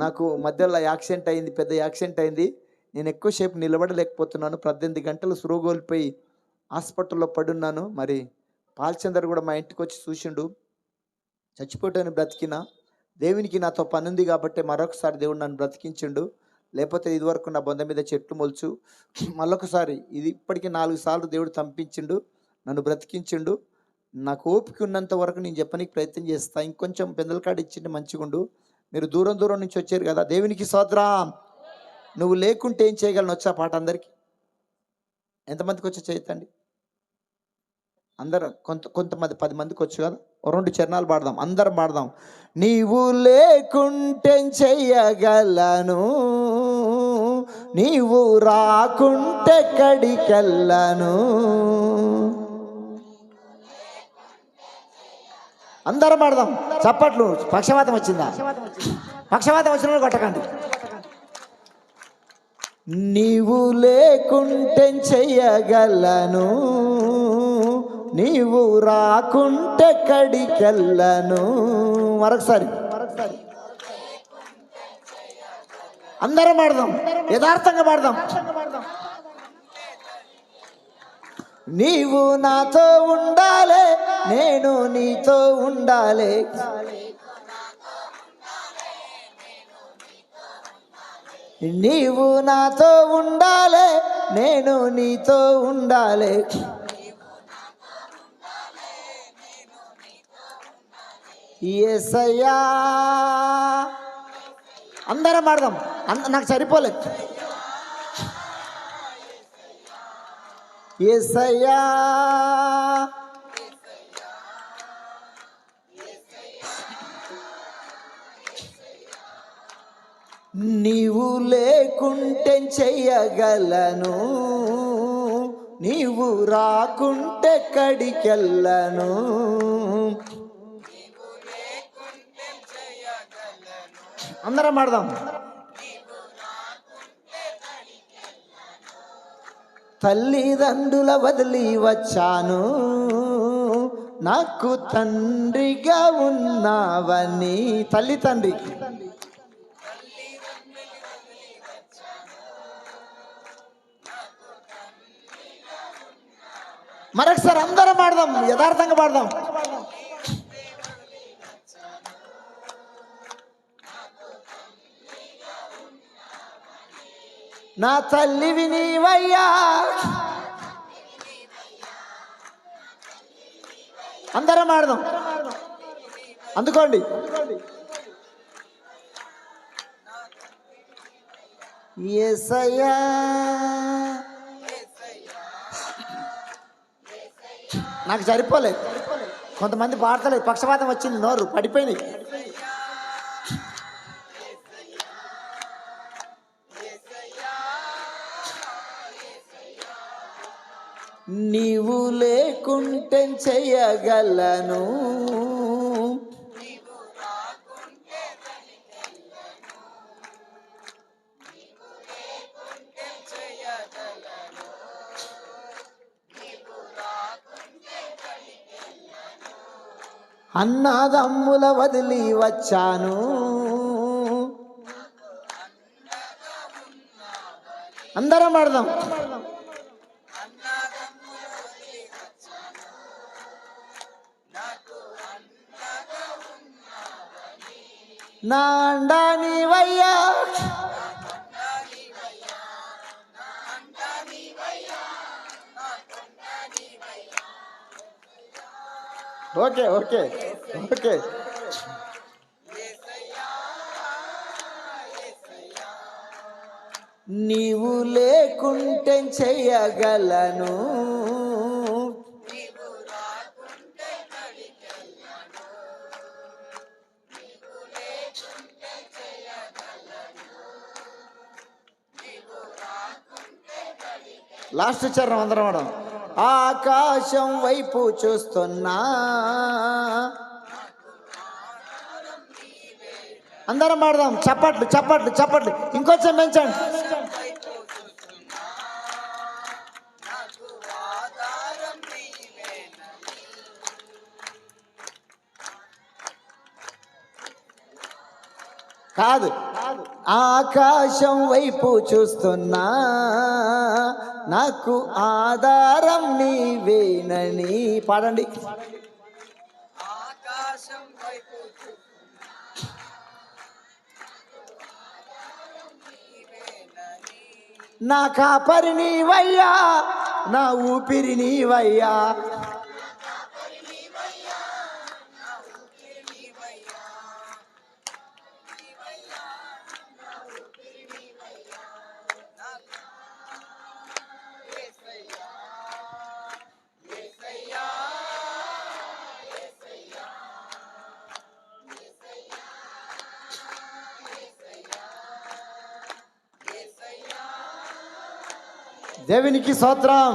నాకు మధ్యలో యాక్సిడెంట్ అయింది పెద్ద యాక్సిడెంట్ అయింది. నేను ఎక్కువసేపు నిలబడలేకపోతున్నాను. పద్దెనిమిది గంటలు సురువు హాస్పిటల్లో పడున్నాను. మరి పాల్చందర్ కూడా మా ఇంటికి వచ్చి చూసిండు. చచ్చిపోయాను బ్రతికిన దేవునికి నాతో పనుంది కాబట్టి మరొకసారి దేవుడు నన్ను బ్రతికించిండు. లేకపోతే ఇదివరకు నా బొంద మీద చెట్లు మొలుచు మళ్ళొకసారి ఇది ఇప్పటికీ నాలుగు సార్లు దేవుడు చంపించిండు నన్ను బ్రతికించిండు. నాకు ఓపిక ఉన్నంత వరకు నేను చెప్పడానికి ప్రయత్నం చేస్తాను ఇంకొంచెం పెందలకాడ ఇచ్చిండి మంచిగుండు. మీరు దూరం దూరం నుంచి వచ్చారు కదా దేవునికి సోదరా నువ్వు లేకుంటే ఏం చేయగలను? వచ్చా పాట అందరికి. ఎంతమందికి వచ్చి చేయతండి అందరు కొంత కొంతమంది పది మందికి వచ్చు కదా? రెండు చరణాలు పాడదాం అందరం పాడదాం. నీవు లేకుంటే చెయ్యగలను? నీవు రాకుంటే కడికెళ్ళను. అందరం పాడదాం చప్పట్లు. పక్షవాతం వచ్చిందా? పక్షవాతం వచ్చిన కొట్టకండి. నీవు లేకుంటే చెయ్యగలను నీవు రాకుంటే కడికెళ్ళను. మరొకసారి. అందరం పాడదాం యథార్థంగా పాడదాం. నీవు నాతో ఉండాలి నేను నీతో ఉండాలి. నీవు నాతో ఉండాలి నేను నీతో ఉండాలి. ఎసయ్యా అందరం ఆడదాం. అంద నాకు సరిపోలేదు. ఏసయ్యా. నీవు లేకుంటే చెయ్యగలను నీవు రాకుంటే కడికెళ్ళను. అందరం ఆడదాం. తల్లిదండ్రుల వదిలి వచ్చాను. నాకు తండ్రిగా ఉన్నావని తల్లి తండ్రి. మరొకసారి అందరం పాడదాం యథార్థంగా పాడదాం. నా తల్లివి నీవయ్యా. అందరం ఆడదాం. అందుకోండి. ఎసయ్యా నాకు సరిపోలేదు. కొంతమంది పాడతలేదు. పక్షపాతం వచ్చింది నోరు పడిపోయినాయి. నీవు లేకుంటే చెయ్యగలను అన్నదమ్ముల వదిలి వచ్చాను. అందరం పడదాం. నా వయ్యా ఓకే ఓకే ఓకే. నీవు లేకుంటే చెయ్యగలను. లాస్ట్ చరణం అందరం మేడం. ఆకాశం వైపు చూస్తున్నా. అందరం పాడదాం. చప్పట్లు చప్పట్లు చప్పట్లు. ఇంకొంచెం పెంచండి. కాదు. ఆకాశం వైపు చూస్తున్నా నాకు ఆధారం నీవేనని పాడండి. నా కాపరి నీవయ్యా నా ఊపిరి నీవయ్యా దేవునికి స్తోత్రం.